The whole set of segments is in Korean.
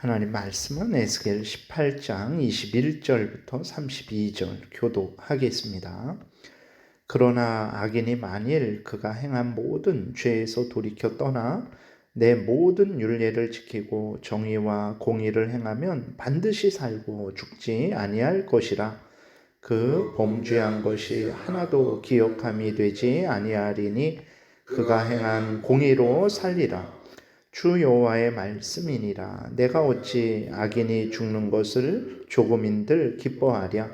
하나님 말씀은 에스겔 18장 21절부터 32절 교독하겠습니다. 그러나 악인이 만일 그가 행한 모든 죄에서 돌이켜 떠나 내 모든 율례를 지키고 정의와 공의를 행하면 반드시 살고 죽지 아니할 것이라 그 범죄한 것이 하나도 기억함이 되지 아니하리니 그가 행한 공의로 살리라 주 여호와의 말씀이니라. 내가 어찌 악인이 죽는 것을 조금인들 기뻐하랴?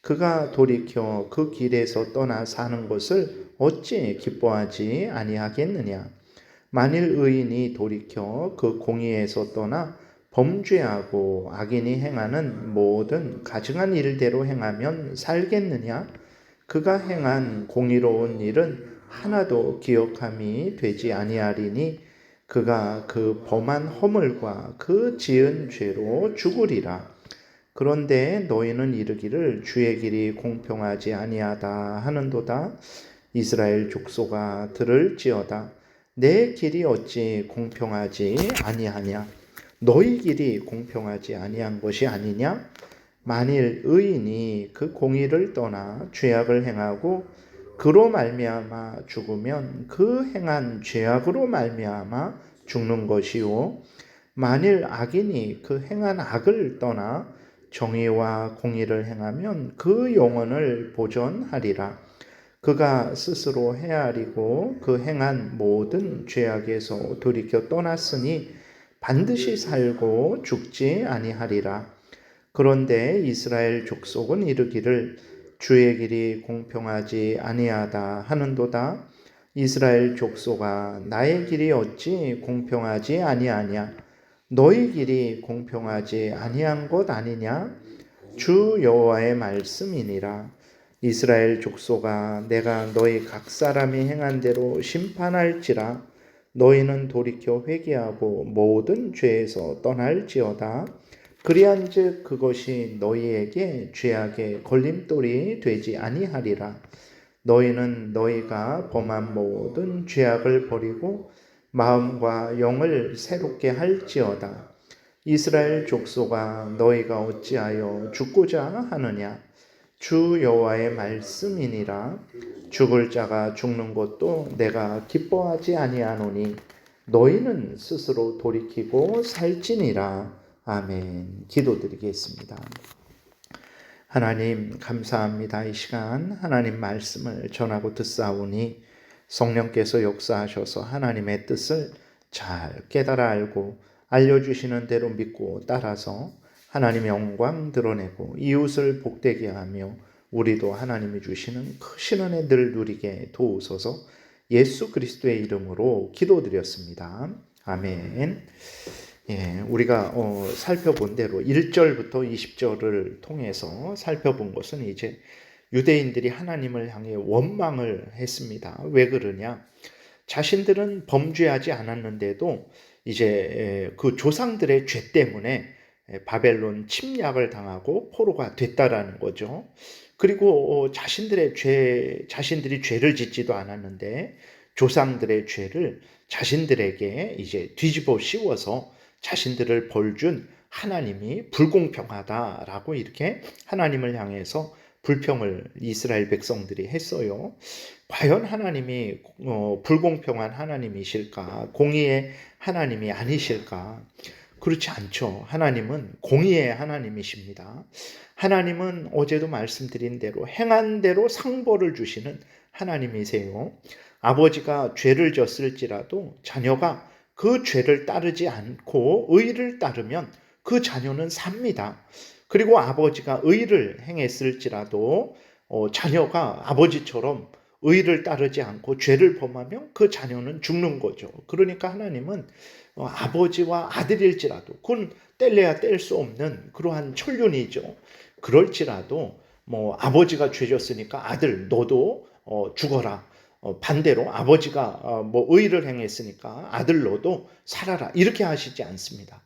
그가 돌이켜 그 길에서 떠나 사는 것을 어찌 기뻐하지 아니하겠느냐? 만일 의인이 돌이켜 그 공의에서 떠나 범죄하고 악인이 행하는 모든 가증한 일대로 행하면 살겠느냐? 그가 행한 공의로운 일은 하나도 기억함이 되지 아니하리니 그가 그 범한 허물과 그 지은 죄로 죽으리라. 그런데 너희는 이르기를 주의 길이 공평하지 아니하다 하는도다. 이스라엘 족속아 들을지어다. 내 길이 어찌 공평하지 아니하냐? 너희 길이 공평하지 아니한 것이 아니냐? 만일 의인이 그 공의를 떠나 죄악을 행하고 그로 말미암아 죽으면 그 행한 죄악으로 말미암아 죽는 것이요. 만일 악인이 그 행한 악을 떠나 정의와 공의를 행하면 그 영혼을 보존하리라. 그가 스스로 헤아리고 그 행한 모든 죄악에서 돌이켜 떠났으니 반드시 살고 죽지 아니하리라. 그런데 이스라엘 족속은 이르기를 주의 길이 공평하지 아니하다 하는도다. 이스라엘 족속아 나의 길이 어찌 공평하지 아니하냐? 너희 길이 공평하지 아니한 것 아니냐? 주 여호와의 말씀이니라. 이스라엘 족속아 내가 너희 각 사람이 행한 대로 심판할지라. 너희는 돌이켜 회개하고 모든 죄에서 떠날지어다. 그리한즉 그것이 너희에게 죄악의 걸림돌이 되지 아니하리라. 너희는 너희가 범한 모든 죄악을 버리고 마음과 영을 새롭게 할지어다. 이스라엘 족속아 너희가 어찌하여 죽고자 하느냐? 주 여호와의 말씀이니라. 죽을 자가 죽는 것도 내가 기뻐하지 아니하노니 너희는 스스로 돌이키고 살지니라. 아멘. 기도드리겠습니다. 하나님 감사합니다. 이 시간 하나님 말씀을 전하고 듣사오니 성령께서 역사하셔서 하나님의 뜻을 잘 깨달아 알고 알려주시는 대로 믿고 따라서 하나님의 영광 드러내고 이웃을 복되게 하며 우리도 하나님이 주시는 크신 은혜 늘 누리게 도우소서 예수 그리스도의 이름으로 기도드렸습니다. 아멘. 예, 우리가 어, 살펴본 대로 1절부터 20절을 통해서 살펴본 것은 이제 유대인들이 하나님을 향해 원망을 했습니다. 왜 그러냐? 자신들은 범죄하지 않았는데도 이제 그 조상들의 죄 때문에 바벨론 침략을 당하고 포로가 됐다라는 거죠. 그리고 어, 자신들의 죄, 자신들이 죄를 짓지도 않았는데 조상들의 죄를 자신들에게 이제 뒤집어 씌워서 자신들을 벌 준 하나님이 불공평하다라고 이렇게 하나님을 향해서 불평을 이스라엘 백성들이 했어요. 과연 하나님이 어, 불공평한 하나님이실까? 공의의 하나님이 아니실까? 그렇지 않죠. 하나님은 공의의 하나님이십니다. 하나님은 어제도 말씀드린 대로 행한 대로 상벌을 주시는 하나님이세요. 아버지가 죄를 졌을지라도 자녀가 그 죄를 따르지 않고 의를 따르면 그 자녀는 삽니다. 그리고 아버지가 의를 행했을지라도 어, 자녀가 아버지처럼 의를 따르지 않고 죄를 범하면 그 자녀는 죽는 거죠. 그러니까 하나님은 어, 아버지와 아들일지라도 그건 뗄래야 뗄 수 없는 그러한 천륜이죠. 그럴지라도 뭐 아버지가 죄졌으니까 아들 너도 어, 죽어라. 어, 반대로 아버지가 어, 뭐 의를 행했으니까 아들로도 살아라 이렇게 하시지 않습니다.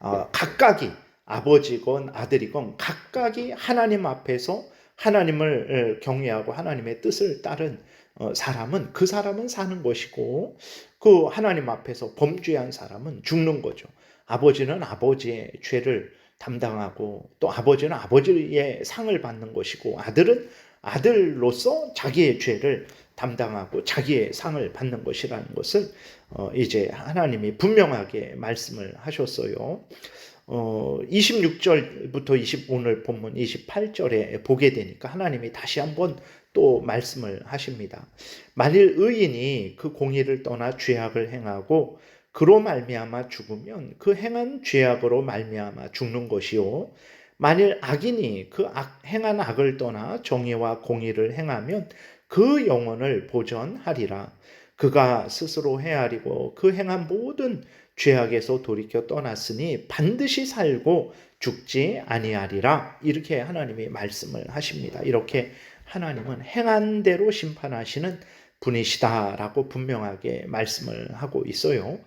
어, 각각이 아버지건 아들이건 각각이 하나님 앞에서 하나님을 경외하고 하나님의 뜻을 따른 사람은 그 사람은 사는 것이고 그 하나님 앞에서 범죄한 사람은 죽는 거죠. 아버지는 아버지의 죄를 담당하고 또 아버지는 아버지의 상을 받는 것이고 아들은 아들로서 자기의 죄를 담당하고 자기의 상을 받는 것이라는 것을 어, 이제 하나님이 분명하게 말씀을 하셨어요. 어, 26절부터 20, 오늘 본문 28절에 보게 되니까 하나님이 다시 한번 또 말씀을 하십니다. 만일 의인이 그 공의를 떠나 죄악을 행하고 그로 말미암아 죽으면 그 행한 죄악으로 말미암아 죽는 것이요 만일 악인이 그 악, 행한 악을 떠나 정의와 공의를 행하면 그 영혼을 보전하리라 그가 스스로 헤아리고 그 행한 모든 죄악에서 돌이켜 떠났으니 반드시 살고 죽지 아니하리라 이렇게 하나님이 말씀을 하십니다. 이렇게 하나님은 행한 대로 심판하시는 분이시다라고 분명하게 말씀을 하고 있어요.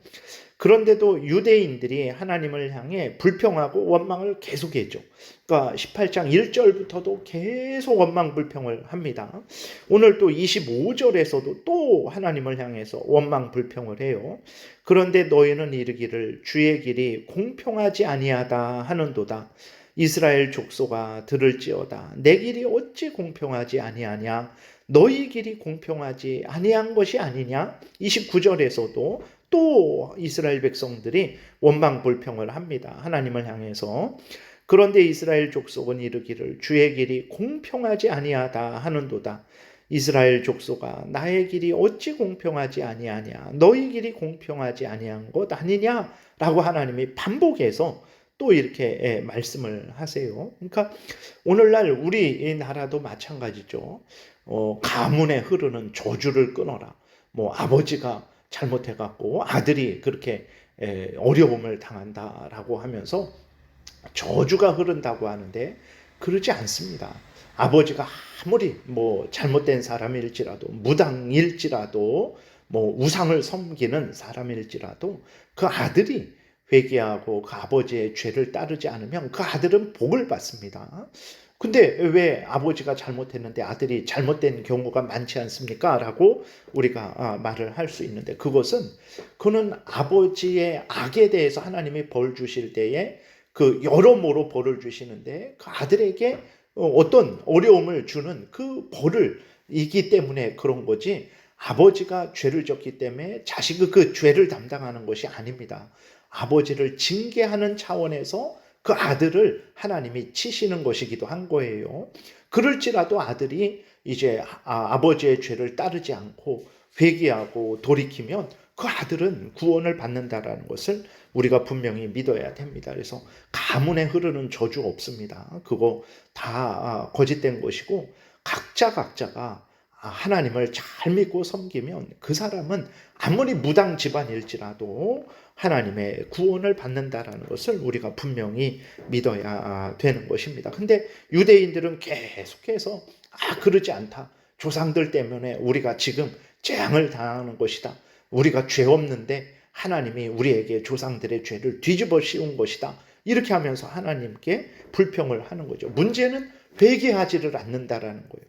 그런데도 유대인들이 하나님을 향해 불평하고 원망을 계속했죠. 그러니까 18장 1절부터도 계속 원망 불평을 합니다. 오늘 또 25절에서도 또 하나님을 향해서 원망 불평을 해요. 그런데 너희는 이르기를 주의 길이 공평하지 아니하다 하는도다. 이스라엘 족소가 들을지어다. 내 길이 어찌 공평하지 아니하냐? 너희 길이 공평하지 아니한 것이 아니냐? 29절에서도 또 이스라엘 백성들이 원망 불평을 합니다. 하나님을 향해서. 그런데 이스라엘 족속은 이르기를 주의 길이 공평하지 아니하다 하는도다. 이스라엘 족속아 나의 길이 어찌 공평하지 아니하냐 너희 길이 공평하지 아니한 것 아니냐라고 하나님이 반복해서 또 이렇게 예, 말씀을 하세요. 그러니까 오늘날 우리 나라도 마찬가지죠. 어, 가문에 흐르는 저주를 끊어라. 뭐 아버지가 잘못해갖고 아들이 그렇게 에, 어려움을 당한다라고 하면서 저주가 흐른다고 하는데 그러지 않습니다. 아버지가 아무리 뭐 잘못된 사람일지라도 무당일지라도 뭐 우상을 섬기는 사람일지라도 그 아들이 회개하고 그 아버지의 죄를 따르지 않으면 그 아들은 복을 받습니다. 근데 왜 아버지가 잘못했는데 아들이 잘못된 경우가 많지 않습니까? 라고 우리가 아, 말을 할 수 있는데 그것은 그는 아버지의 악에 대해서 하나님이 벌 주실 때에 그 여러모로 벌을 주시는데 그 아들에게 어, 어떤 어려움을 주는 그 벌을 이기 때문에 그런 거지 아버지가 죄를 졌기 때문에 자식의 그 죄를 담당하는 것이 아닙니다. 아버지를 징계하는 차원에서 그 아들을 하나님이 치시는 것이기도 한 거예요. 그럴지라도 아들이 이제 아, 버지의 죄를 따르지 않고 회개하고 돌이키면 그 아들은 구원을 받는다라는 것을 우리가 분명히 믿어야 됩니다. 그래서 가문에 흐르는 저주 없습니다. 그거 다 아, 거짓된 것이고 각자 각자가 하나님을 잘 믿고 섬기면 그 사람은 아무리 무당 집안일지라도 하나님의 구원을 받는다라는 것을 우리가 분명히 믿어야 되는 것입니다. 근데 유대인들은 계속해서 아 그러지 않다. 조상들 때문에 우리가 지금 재앙을 당하는 것이다. 우리가 죄 없는데 하나님이 우리에게 조상들의 죄를 뒤집어 씌운 것이다. 이렇게 하면서 하나님께 불평을 하는 거죠. 문제는 회개하지를 않는다라는 거예요.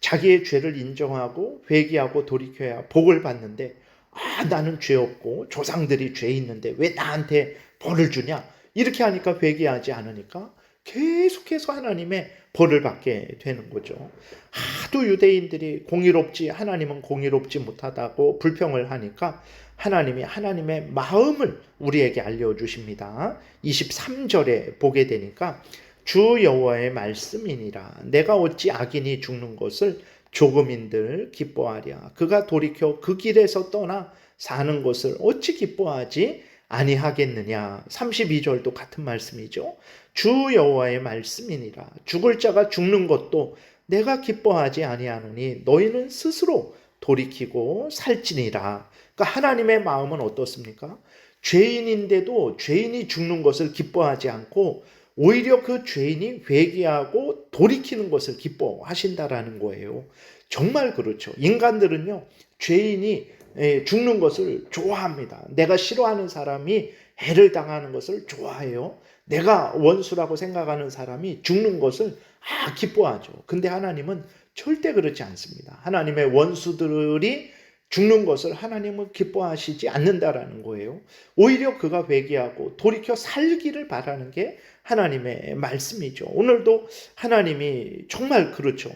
자기의 죄를 인정하고 회개하고 돌이켜야 복을 받는데 아, 나는 죄 없고 조상들이 죄 있는데 왜 나한테 벌을 주냐? 이렇게 하니까 회개하지 않으니까 계속해서 하나님의 벌을 받게 되는 거죠. 하도 유대인들이 공의롭지 하나님은 공의롭지 못하다고 불평을 하니까 하나님이 하나님의 마음을 우리에게 알려 주십니다. 23절에 보게 되니까 주 여호와의 말씀이니라 내가 어찌 악인이 죽는 것을 조금인들 기뻐하랴. 그가 돌이켜 그 길에서 떠나 사는 것을 어찌 기뻐하지 아니하겠느냐. 32절도 같은 말씀이죠. 주 여호와의 말씀이니라. 죽을 자가 죽는 것도 내가 기뻐하지 아니하노니 너희는 스스로 돌이키고 살지니라. 그러니까 하나님의 마음은 어떻습니까? 죄인인데도 죄인이 죽는 것을 기뻐하지 않고 오히려 그 죄인이 회개하고 돌이키는 것을 기뻐하신다라는 거예요. 정말 그렇죠. 인간들은요, 죄인이 예, 죽는 것을 좋아합니다. 내가 싫어하는 사람이 해를 당하는 것을 좋아해요. 내가 원수라고 생각하는 사람이 죽는 것을 아, 기뻐하죠. 근데 하나님은 절대 그렇지 않습니다. 하나님의 원수들이 죽는 것을 하나님은 기뻐하시지 않는다라는 거예요. 오히려 그가 회개하고 돌이켜 살기를 바라는 게 하나님의 말씀이죠. 오늘도 하나님이 정말 그렇죠.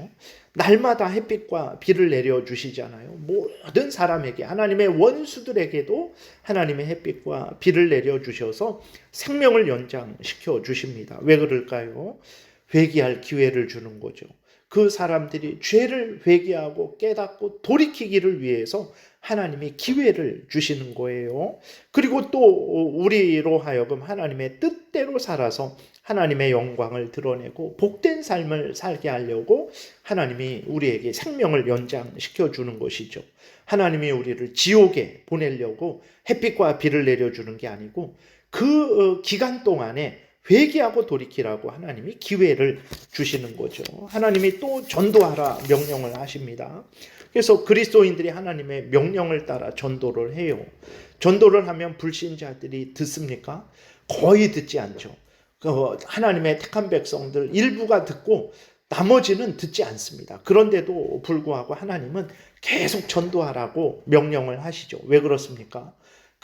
날마다 햇빛과 비를 내려 주시잖아요. 모든 사람에게 하나님의 원수들에게도 하나님의 햇빛과 비를 내려 주셔서 생명을 연장시켜 주십니다. 왜 그럴까요? 회개할 기회를 주는 거죠. 그 사람들이 죄를 회개하고 깨닫고 돌이키기를 위해서 하나님이 기회를 주시는 거예요. 그리고 또 우리로 하여금 하나님의 뜻대로 살아서 하나님의 영광을 드러내고 복된 삶을 살게 하려고 하나님이 우리에게 생명을 연장시켜 주는 것이죠. 하나님이 우리를 지옥에 보내려고 햇빛과 비를 내려주는 게 아니고 그 어, 기간 동안에 회개하고 돌이키라고 하나님이 기회를 주시는 거죠. 하나님이 또 전도하라 명령을 하십니다. 그래서 그리스도인들이 하나님의 명령을 따라 전도를 해요. 전도를 하면 불신자들이 듣습니까? 거의 듣지 않죠. 그 하나님의 택한 백성들 일부가 듣고 나머지는 듣지 않습니다. 그런데도 불구하고 하나님은 계속 전도하라고 명령을 하시죠. 왜 그렇습니까?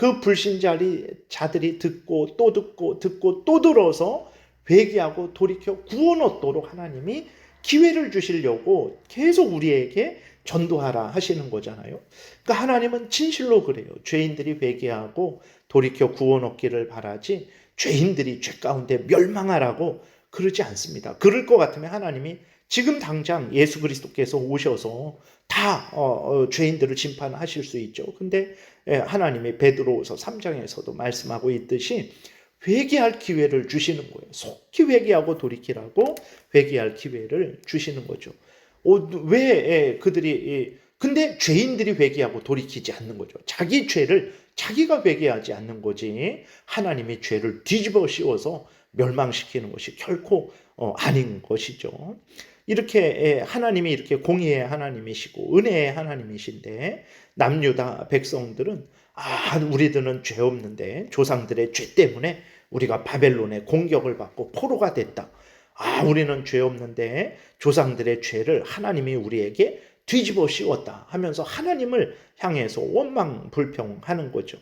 그 불신자들이 듣고 또 듣고 듣고 또 들어서 회개하고 돌이켜 구원 얻도록 하나님이 기회를 주시려고 계속 우리에게 전도하라 하시는 거잖아요. 그러니까 하나님은 진실로 그래요. 죄인들이 회개하고 돌이켜 구원 얻기를 바라지 죄인들이 죄 가운데 멸망하라고 그러지 않습니다. 그럴 것 같으면 하나님이 지금 당장 예수 그리스도께서 오셔서 다 어, 어, 죄인들을 심판하실 수 있죠. 근데 예, 하나님이 베드로후서 3장에서도 말씀하고 있듯이 회개할 기회를 주시는 거예요. 속히 회개하고 돌이키라고 회개할 기회를 주시는 거죠. 어, 왜 예, 그들이 근데 죄인들이 회개하고 돌이키지 않는 거죠. 자기 죄를 자기가 회개하지 않는 거지. 하나님이 죄를 뒤집어 씌워서 멸망시키는 것이 결코 어, 아닌 것이죠. 이렇게 예, 하나님이 이렇게 공의의 하나님이시고 은혜의 하나님이신데 남유다 백성들은 아 우리들은 죄 없는데 조상들의 죄 때문에 우리가 바벨론의 공격을 받고 포로가 됐다. 아 우리는 죄 없는데 조상들의 죄를 하나님이 우리에게 뒤집어 씌웠다 하면서 하나님을 향해서 원망 불평하는 거죠.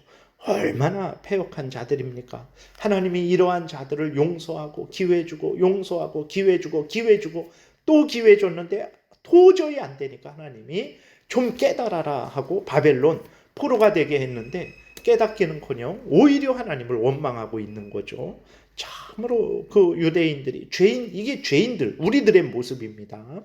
얼마나 폐역한 자들입니까? 하나님이 이러한 자들을 용서하고 기회 주고 용서하고 기회 주고 기회 주고 또 기회 줬는데 도저히 안 되니까 하나님이 좀 깨달아라 하고 바벨론 포로가 되게 했는데 깨닫기는커녕 오히려 하나님을 원망하고 있는 거죠. 참으로 그 유대인들이 죄인 이게 죄인들 우리들의 모습입니다.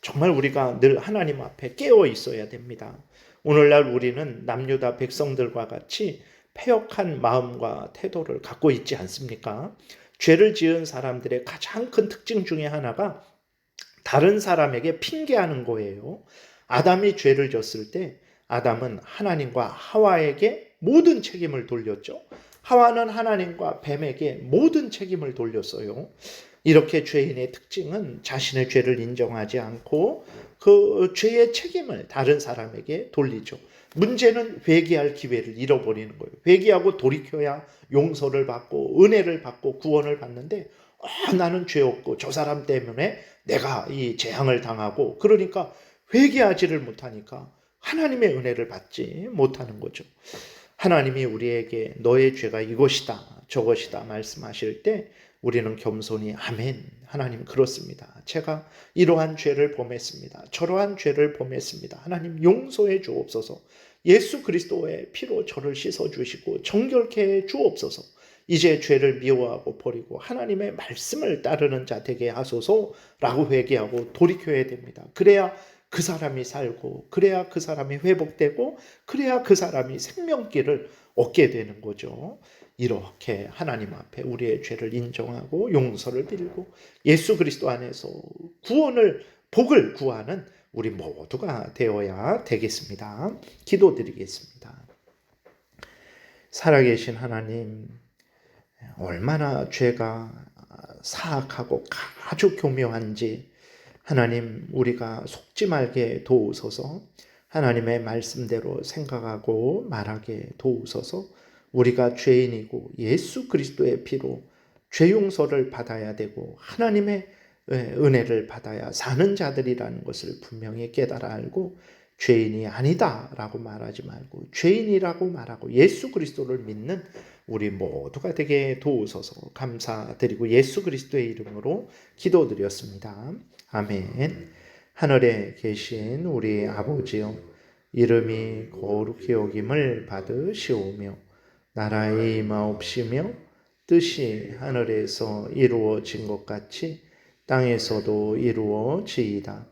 정말 우리가 늘 하나님 앞에 깨어 있어야 됩니다. 오늘날 우리는 남유다 백성들과 같이 폐역한 마음과 태도를 갖고 있지 않습니까? 죄를 지은 사람들의 가장 큰 특징 중에 하나가 다른 사람에게 핑계하는 거예요. 아담이 죄를 졌을 때 아담은 하나님과 하와에게 모든 책임을 돌렸죠. 하와는 하나님과 뱀에게 모든 책임을 돌렸어요. 이렇게 죄인의 특징은 자신의 죄를 인정하지 않고 그 죄의 책임을 다른 사람에게 돌리죠. 문제는 회개할 기회를 잃어버리는 거예요. 회개하고 돌이켜야 용서를 받고 은혜를 받고 구원을 받는데 아, 나는 죄 없고 저 사람 때문에 내가 이 재앙을 당하고 그러니까 회개하지를 못하니까 하나님의 은혜를 받지 못하는 거죠. 하나님이 우리에게 너의 죄가 이것이다, 저것이다 말씀하실 때 우리는 겸손히 아멘. 하나님 그렇습니다. 제가 이러한 죄를 범했습니다. 저러한 죄를 범했습니다. 하나님 용서해 주옵소서. 예수 그리스도의 피로 저를 씻어 주시고 정결케 해 주옵소서. 이제 죄를 미워하고 버리고 하나님의 말씀을 따르는 자 되게 하소서라고 회개하고 돌이켜야 됩니다. 그래야 그 사람이 살고 그래야 그 사람이 회복되고 그래야 그 사람이 생명길을 얻게 되는 거죠. 이렇게 하나님 앞에 우리의 죄를 인정하고 용서를 빌고 예수 그리스도 안에서 구원을 복을 구하는 우리 모두가 되어야 되겠습니다. 기도드리겠습니다. 살아계신 하나님 얼마나 죄가 사악하고 아주 교묘한지 하나님 우리가 속지 말게 도우소서. 하나님의 말씀대로 생각하고 말하게 도우소서. 우리가 죄인이고 예수 그리스도의 피로 죄 용서를 받아야 되고 하나님의 은혜를 받아야 사는 자들이라는 것을 분명히 깨달아 알고 죄인이 아니다라고 말하지 말고 죄인이라고 말하고 예수 그리스도를 믿는 우리 모두가 되게 도우소서 감사드리고 예수 그리스도의 이름으로 기도드렸습니다. 아멘. 하늘에 계신 우리 아버지여 이름이 거룩히 여김을 받으시오며 나라의 임하옵시며 뜻이 하늘에서 이루어진 것 같이 땅에서도 이루어지이다.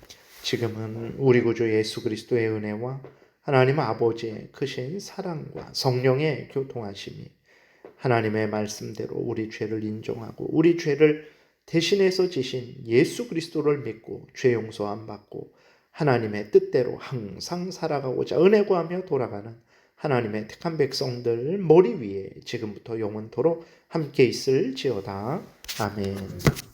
지금은 우리 구주 예수 그리스도의 은혜와 하나님 아버지의 크신 사랑과 성령의 교통하심이 하나님의 말씀대로 우리 죄를 인정하고 우리 죄를 대신해서 지신 예수 그리스도를 믿고 죄 용서함 받고 하나님의 뜻대로 항상 살아가고자 은혜 구하며 돌아가는 하나님의 택한 백성들 머리 위에 지금부터 영원토록 함께 있을지어다. 아멘.